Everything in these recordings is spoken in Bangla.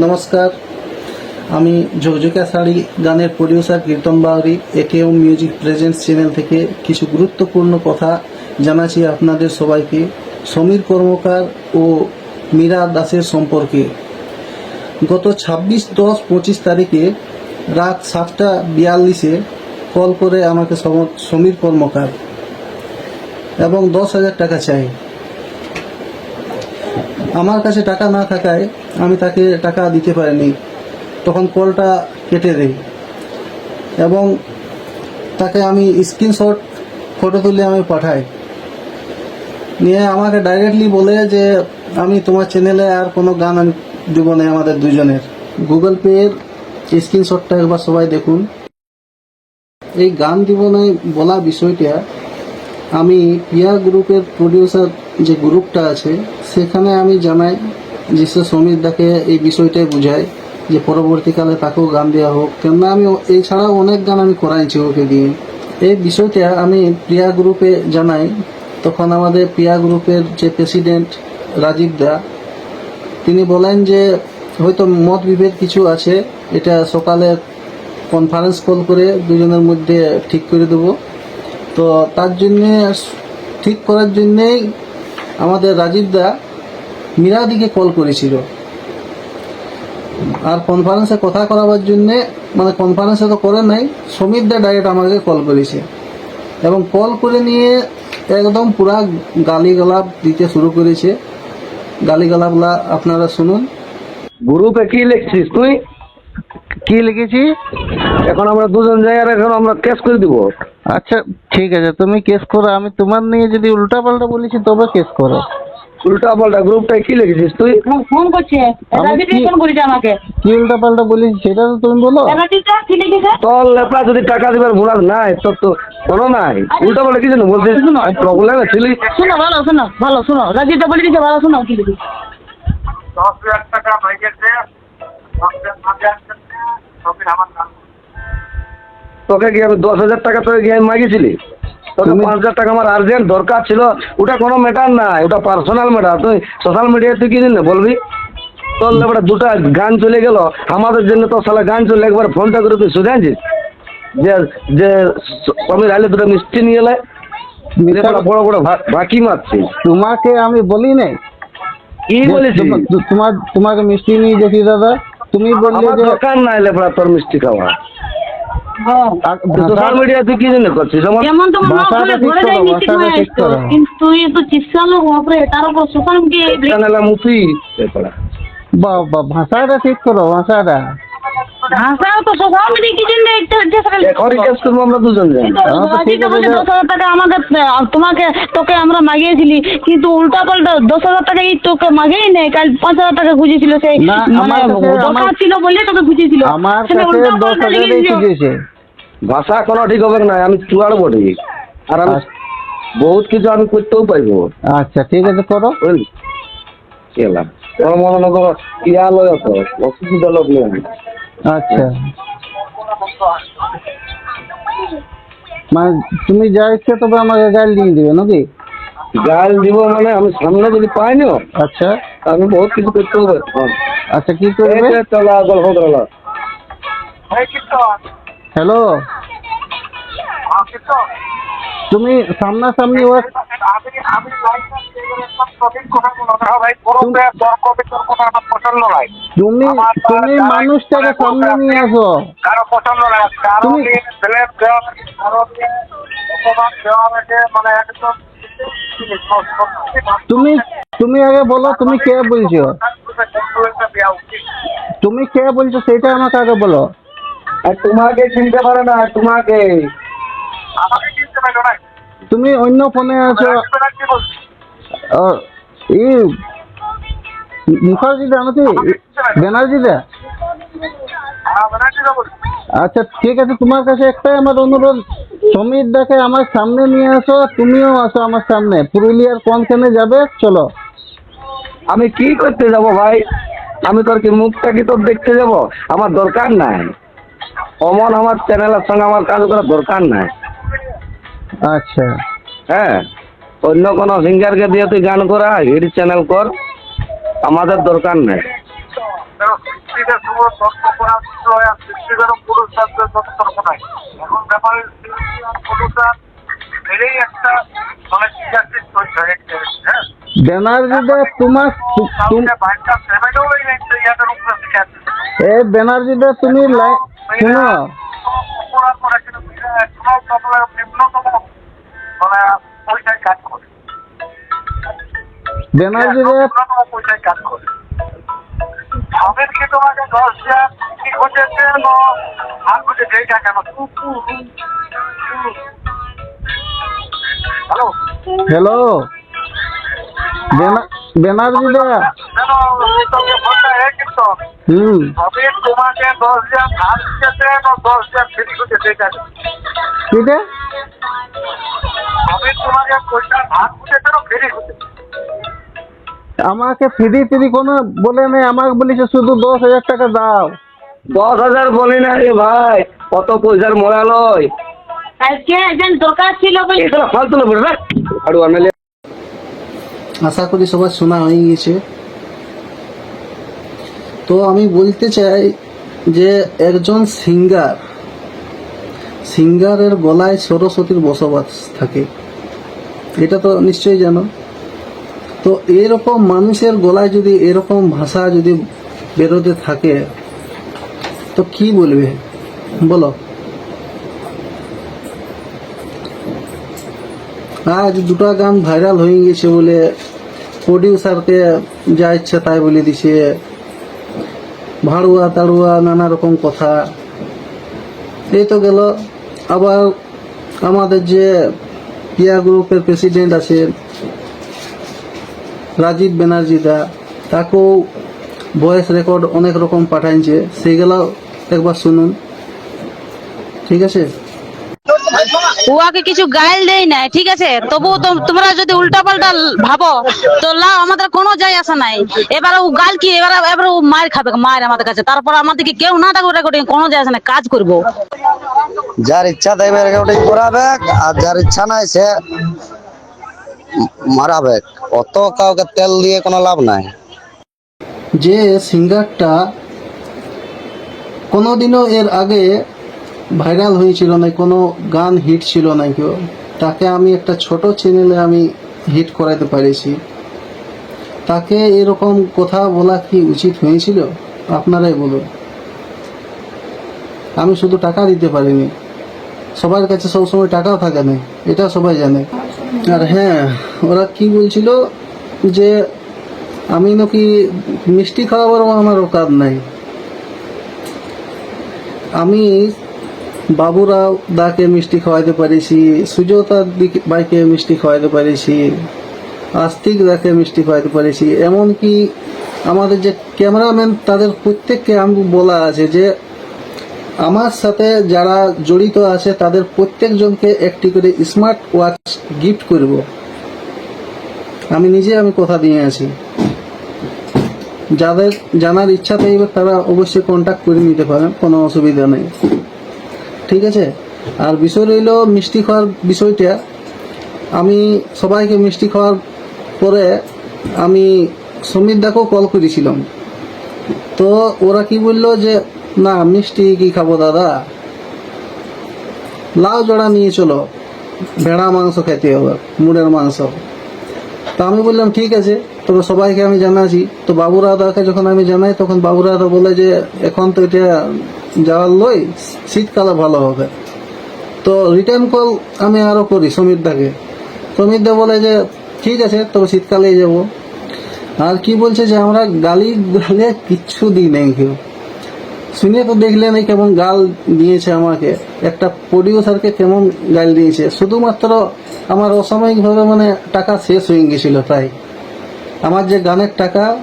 নমস্কার। আমি ঝকঝকা শাড়ি গানের প্রডিউসার কীর্তন বাউরি একেও মিউজিক প্রেজেন্স চ্যানেল থেকে কিছু গুরুত্বপূর্ণ কথা জানাচ্ছি আপনাদের সবাইকে, সমীর কর্মকার ও মীরা দাসের সম্পর্কে। গত ছাব্বিশ দশ পঁচিশ তারিখে রাত সাতটা বিয়াল্লিশে কল করে আমাকে সম- সমীর কর্মকার এবং দশ হাজার টাকা চাই। আমার কাছে টাকা না থাকায় আমি তাকে টাকা দিতে পারিনি। তখন কলটা কেটে দেই। এবং তাকে আমি স্ক্রিনশট ফটো তুলে আমি পাঠাই। নিয়ে আমাকে ডাইরেক্টলি বলে যে, আমি তোমার চ্যানেলে আর কোনো গান আমি দেবো না, আমাদের দুজনের গুগল পের স্ক্রিনশটটা একবার সবাই দেখুন। এই গান দিব না বলা বিষয়টা, আমি পিয়া গ্রুপের প্রডিউসার যে গ্রুপটা আছে, সেখানে আমি জানাই যে সে সমীর দাকে এই বিষয়টাই বুঝাই যে পরবর্তীকালে তাকেও গান দেওয়া হোক। কেননা আমি এছাড়াও অনেক গান আমি করাইছি ওকে দিয়ে। এই বিষয়টা আমি প্রিয়া গ্রুপে জানাই। তখন আমাদের প্রিয়া গ্রুপের যে প্রেসিডেন্ট রাজীব দা, তিনি বলেন যে হয়তো মত বিভেদ কিছু আছে, এটা সকালে কনফারেন্স কল করে দুজনের মধ্যে ঠিক করে দেবো। তো তার জন্যে ঠিক করার জন্যেই আমাদের রাজীব দা মীরাদিকে কল করেছিল। আর কনফারেন্সে কথা করাবার জন্যে মানে কনফারেন্সে তো করে নাই সমীর দা ডাইরেক্ট আমাকে কল করেছে। এবং কল করে নিয়ে একদম পুরা গালিগালাপ দিতে শুরু করেছে। গালিগালাপগুলা আপনারা শুনুন। গ্রুপে কি লিখছিস তুই? কি লিখেছি? এখন আমরা দুজন যাই আর এখন আমরা কেস করে দিব। আচ্ছা ঠিক আছে তুমি কেস করো আমি তোমার নিয়ে যদি উল্টা পাল্টা বলেছি তবে কেস করো। উল্টা পাল্টা গ্রুপটায় কি লিখেছিস তুই? ফোন- করছে। ফোন করেছে আমাকে। কি উল্টা পাল্টা বলেছি সেটা তো তুমি বলো। তোর লেপা যদি টাকা দিবার ভুলার নাই তোর তো কোনো নাই। উল্টা পাল্টা কি জানো বলছিস? প্রবলেম ছিলি? শোনো ভালো শোনো ভালো শোনো। রাজীবটা বলে দিচ্ছে ভালো শোনো। কি লিখেছে দশ হাজার টাকা হয়ে গেছে দশ হাজার সবই আমার নাম। তোকে কি আমি দশ হাজার টাকা তোকে গিয়ে আমি মাগিছিলি? তোকে পাঁচ হাজার টাকা আমার আর্জেন্ট দরকার ছিল ওটা কোনো ম্যাটার নাই ওটা পার্সোনাল ম্যাটার তুই সোশ্যাল মিডিয়ায় তুই কি বলবি? তোর লেপটা দুটা গান চলে গেল আমাদের জন্য তো সালা গান চলে একবার ফোনটা করে তুই শুধাইছিস যে যে সমীর আইলে দুটো মিষ্টি নিয়ে এলে বড় বড় ভাকি মারছিস। তোমাকে আমি বলি নাই? কি তু- তোমার তোমাকে মিষ্টি নিয়ে গেছি দাদা। তুমি বললে যে দরকার নাই লেপড়া তোর মিষ্টি খাওয়া সোশ্যাল ভাষা- মিডিয়া তুই কি জন্য করছিস? যেমন তো মনে ভাষাটা করে ঠিক ঘরে যাই হয়ে আসতো করো। কিন্তু তুই তো চিকিৎসা লোক বাপরে তার উপর সোশ্যাল মিডিয়া চ্যানেল মুফি লেপড়া বা- বা- ভাষাটা ঠিক করো ভাষাটা। তো আমরা দুজন যাই হ্যাঁ, ঠিক টাকা তোমাকে তোকে আমরা মাগিয়েছিলি কিন্তু উল্টা পাল্টা দশ হাজার টাকা এই তোকে মাগেই নেই কাল পাঁচ হাজার টাকা খুঁজেছিল সেই মানে দরকার ছিল বলে তোকে খুঁজেছিল। আমার কাছে দশ হাজারই খুঁজেছে। ভাষা কোনো ঠিক হবে না আমি চুয়াড় বটে। আর আমি আচ্ছা। বহুত কিছু আমি করতেও পারব। আচ্ছা ঠিক আছে করো। বুঝলি? কেলা তোর মনে নগর ইয়া লয় অসুবিধা লোক নেই। আচ্ছা। মানে তুমি যা ইচ্ছে তবে আমাকে গাল দিয়ে দিবে নাকি? গাল দিব মানে আমি সামনে যদি পাই না আচ্ছা। আমি বহুত কিছু করতে হবে। আচ্ছা কি করবে? চলো গল্প করল হ্যালো? হ্যাঁ তুমি সামনাসামনি ওর তুমি তুমি মানুষটাকে সামনে নিয়ে আসো। কারও পছন্দ তুমি- মানে একদম তুমি তুমি আগে বলো তুমি কে বলছো? তুমি কে বলছো সেটা আমাকে আগে বলো। আর তোমাকে চিনতে পারে না তোমাকে। তুমি অন্য ফোনে আছো। ব্যানার্জি ই মুখার্জিদা নাকি? ব্যানার্জিদা হ্যাঁ ব্যানার্জিরা বলছি। আচ্ছা ঠিক আছে তোমার কাছে একটাই আমার অনুরোধ। সমীর দাকে আমার সামনে নিয়ে আসো তুমিও আসো আমার সামনে। পুরুলিয়ার কোনখানে যাবে? চলো। আমি কি করতে যাব ভাই? আমি তোর কি মুখটা কি তোর দেখতে যাব? আমার দরকার নাই। অমন আমার চ্যানেলের সঙ্গে আমার কাজ করার দরকার নাই। আচ্ছা। হ্যাঁ অন্য কোনো সিঙ্গারকে দিয়ে তুই গান করা হিট চ্যানেল কর আমাদের দরকার নেই। এখন ব্যাপারে একটা মানে হয়ে তোমার তুম- শুনো। ন্যূনতম মানে পয়সায় কাজ করে। ব্যানার্জিদা ন্যূনতম পয়সায় কাজ করে। সবের কি তোমাকে দশ হাজার কি খুঁজেছে আর খুঁজেছে এইটা কেন? হ্যালো? হ্যালো? হুম। সবে তোমাকে দশ হাজার দিতেছে দশ হাজার ফ্রি এইটা আমাকে ফ্রি ফ্রি কোনো বলে নেই আমাকে বলেছে শুধু দশ হাজার টাকা দাও। দশ হাজার বলি না রে ভাই কত পয়সার মরা লয়। কালকে একজন দরকার ছিল বলে? এটা ফালতু না বলে রাখ। আশা করি সবার শোনা হয়ে গেছে। তো আমি বলতে চাই যে একজন সিঙ্গার সিঙ্গারের গলায় সরস্বতীর বসবাস থাকে। এটা তো নিশ্চয়ই জানো। তো এরকম মানুষের গলায় যদি এরকম ভাষা যদি বেরোতে থাকে, তো কি বলবে? বলো। আজ দুটা গান ভাইরাল হয়ে গেছে বলে প্রডিউসারকে যা ইচ্ছা তাই বলে দিছে। ভাড়ুয়া তাড়ুয়া নানা রকম কথা। এই তো গেল। আবার আমাদের যে পিয়া গ্রুপের প্রেসিডেন্ট আছে, রাজীব ব্যানার্জি দা, তাকেও ভয়েস রেকর্ড অনেক রকম পাঠাইছে, সেইগুলো একবার শুনুন। ঠিক আছে? উহাকে কিছু গাইল দেই না ঠিক আছে? তবু তোমরা যদি উল্টা পাল্টা ভাবো, তো লাও, আমাদের কোনো যায় আসা নাই। এবার ও গাল কি, এবার এবার ও মার খাবে মায়ের আমাদের কাছে। তারপর আমাদেরকে কেউ না থাকবে কোনো যায় আসা নাই, কাজ করব। যার ইচ্ছা দেবে রেকর্ডিং করাবে আর যার ইচ্ছা নাই সে মারাবে অত কাউকে তেল দিয়ে কোনো লাভ নাই। যে সিঙ্গারটা কোনোদিনও এর আগে ভাইরাল হয়েছিল না কোনো গান হিট ছিল না কেউ, তাকে আমি একটা ছোট চ্যানেলে আমি হিট করাইতে পেরেছি। তাকে এরকম কথা বলা কি উচিত হয়েছিল? আপনারাই বলুন। আমি শুধু টাকা দিতে পারিনি। সবার কাছে সবসময় টাকাও থাকে না, এটা সবাই জানে। আর হ্যাঁ ওরা কি বলছিল যে, আমি নাকি মিষ্টি খাওয়াবারও আমার কাজ নাই। আমি বাবুরাও দাকে মিষ্টি খাওয়াইতে পারিছি, সুজতা বাইকে মিষ্টি খাওয়াইতে পারিছি, আস্তিক দাকে মিষ্টি খাওয়াইতে পারিছি। এমনকি আমাদের যে ক্যামেরাম্যান, তাদের প্রত্যেককে আমি বলা আছে যে আমার সাথে যারা জড়িত আছে, তাদের প্রত্যেকজনকে একটি করে স্মার্ট ওয়াচ গিফট করব। আমি নিজে আমি কথা দিয়ে আছি। যাদের জানার ইচ্ছা থাকবে, তারা অবশ্যই কন্ট্যাক্ট করে নিতে পারেন, কোনো অসুবিধা নেই। ঠিক আছে? আর বিষয় রইল মিষ্টি খাওয়ার বিষয়টা। আমি সবাইকে মিষ্টি খাওয়ার পরে আমি সমীর দাকেও কল করেছিলাম। তো ওরা কি বলল যে না, মিষ্টি কি খাব দাদা? লাউ জড়া নিয়ে চলো। ভেড়া মাংস খেতে হবে, মুড়ের মাংস। তা আমি বললাম, ঠিক আছে, তবে সবাইকে আমি জানাচ্ছি। তো বাবুরা দাকে যখন আমি জানাই, তখন বাবুরা দা বলে যে, এখন তো এটা যাওয়ার লই, শীতকালে ভালো হবে। তো রিটার্ন কল আমি আরও করি সমীর দাকে সমীর দা বলে যে, ঠিক আছে, তবে শীতকালেই যাব। আর কি বলছে যে, আমরা গালি গালে কিচ্ছু দিই নেই কেউ। শুনে তো দেখলেন এই কেমন গাল দিয়েছে আমাকে। একটা প্রডিউসারকে কেমন গাল দিয়েছে। শুধুমাত্র আমার অসাময়িকভাবে মানে টাকা শেষ হয়ে গেছিল প্রায়। আমার যে গানের টাকা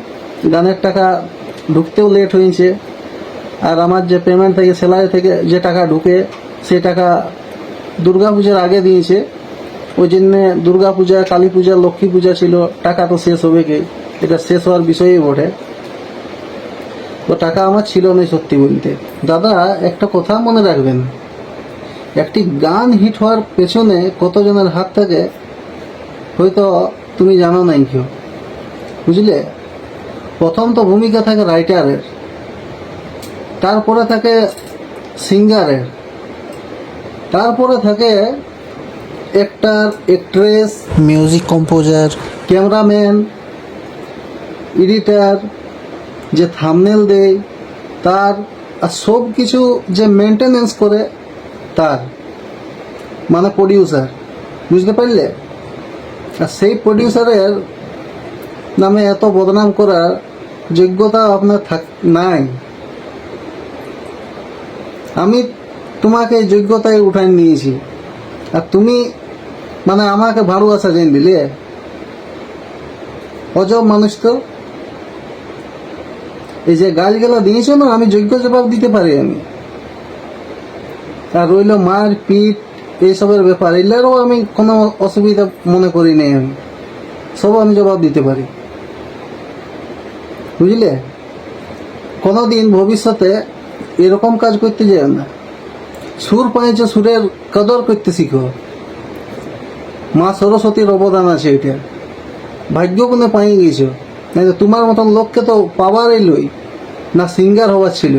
গানের টাকা ঢুকতেও লেট হয়েছে। আর আমার যে পেমেন্ট থেকে স্যালারি থেকে যে টাকা ঢুকে সে টাকা দুর্গা পূজার আগে দিয়েছে। ওই জন্যে দুর্গা পূজা কালী পূজা লক্ষ্মী পূজা ছিল। টাকা তো শেষ হবে কি এটা শেষ হওয়ার বিষয়ই বটে। তো টাকা আমার ছিল না সত্যি বলতে। দাদা একটা কথা মনে রাখবেন। একটি গান হিট হওয়ার পেছনে কতজনের হাত থাকে হয়তো তুমি জানো নাই কেউ। বুঝলে? প্রথম তো ভূমিকা থাকে রাইটারের তারপরে থাকে সিঙ্গারের তারপরে থাকে actor actress music composer cameraman editor যে থামনেল দেয়, তার আর সব কিছু যে মেনটেনেন্স করে, তার মানে প্রডিউসার বুঝতে পারলে? আর সেই প্রডিউসারের নামে এত বদনাম করার যোগ্যতা আপনার থাক, নাই। আমি তোমাকে যোগ্যতায় উঠাই নিয়েছি। আর তুমি মানে আমাকে ভালো আসা জেন দিলে অজব মানুষ তো। এই যে গাছগুলো দিয়েছ না, আমি যোগ্য জবাব দিতে পারি আমি। আর রইল মার, পিট, এইসবের ব্যাপার, এগুলোরও আমি কোনো অসুবিধা মনে করি নাই আমি। সব আমি জবাব দিতে পারি। বুঝলে? কোনো দিন ভবিষ্যতে এরকম কাজ করতে যেও না। সুর পাইছে, সুরের কদর করতে শিখো। মা সরস্বতীর অবদান আছে এটা। ভাগ্য কোনো পাই গেছো। তো তোমার মতন লোককে তো পাওয়ারই লই, না সিঙ্গার হওয়ার ছিল।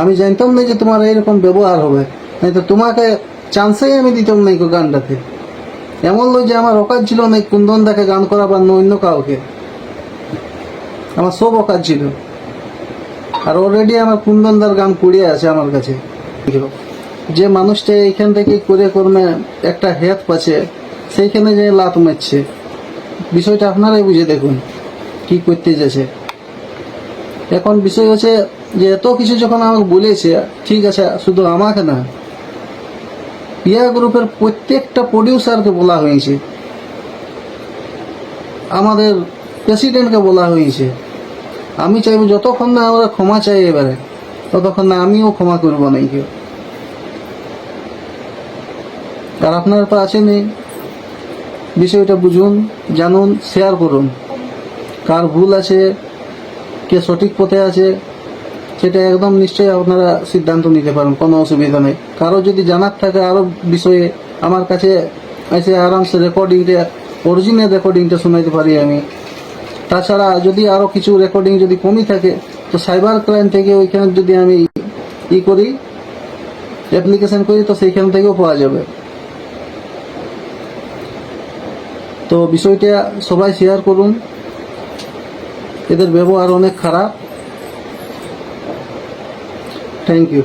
আমি জানতাম না যে তোমার এইরকম ব্যবহার হবে। নাই তো তোমাকে চান্সেই আমি দিতাম গো গানটাতে। এমন লই যে আমার অকাজ ছিল না কুন্দন দাকে গান করাবার বা অন্য কাউকে। আমার সব অকাজ ছিল। আর অলরেডি আমার কুন্দনদার গান পড়িয়ে আছে আমার কাছে। যে মানুষটা এইখান থেকে করে কর্মে একটা হেত পাচ্ছে, সেইখানে যে লাত মারছে। বিষয়টা আপনারাই বুঝে দেখুন, কি করতে যাচ্ছে এখন বিষয় হচ্ছে যে এত কিছু যখন আমাকে বলেছে, ঠিক আছে, শুধু আমাকে না পিয়া গ্রুপের প্রত্যেকটা প্রডিউসারকে বলা হয়েছে। আমাদের প্রেসিডেন্টকে বলা হয়েছে। আমি চাইব যতক্ষণ না আমরা ক্ষমা চাই এবারে, ততক্ষণ না আমিও ক্ষমা করব না কেউ আর আপনারা তো আছেনই। বিষয়টা বুঝুন, জানুন শেয়ার করুন। কার ভুল আছে, কে সঠিক পথে আছে, সেটা একদম নিশ্চয়ই আপনারা সিদ্ধান্ত নিতে পারেন, কোনো অসুবিধা নেই। কারও যদি জানার থাকে আরও বিষয়ে, আমার কাছে এসে আরামসে রেকর্ডিংটা অরিজিনাল রেকর্ডিংটা শোনাইতে পারি আমি। তাছাড়া যদি আরও কিছু রেকর্ডিং যদি কমই থাকে, তো সাইবার ক্রাইম থেকে ওইখানে যদি আমি ই করি অ্যাপ্লিকেশন করি, তো সেইখান থেকেও পাওয়া যাবে। তো বিষয়টা সবাই শেয়ার করুন। এদের ব্যবহার অনেক খারাপ। Thank you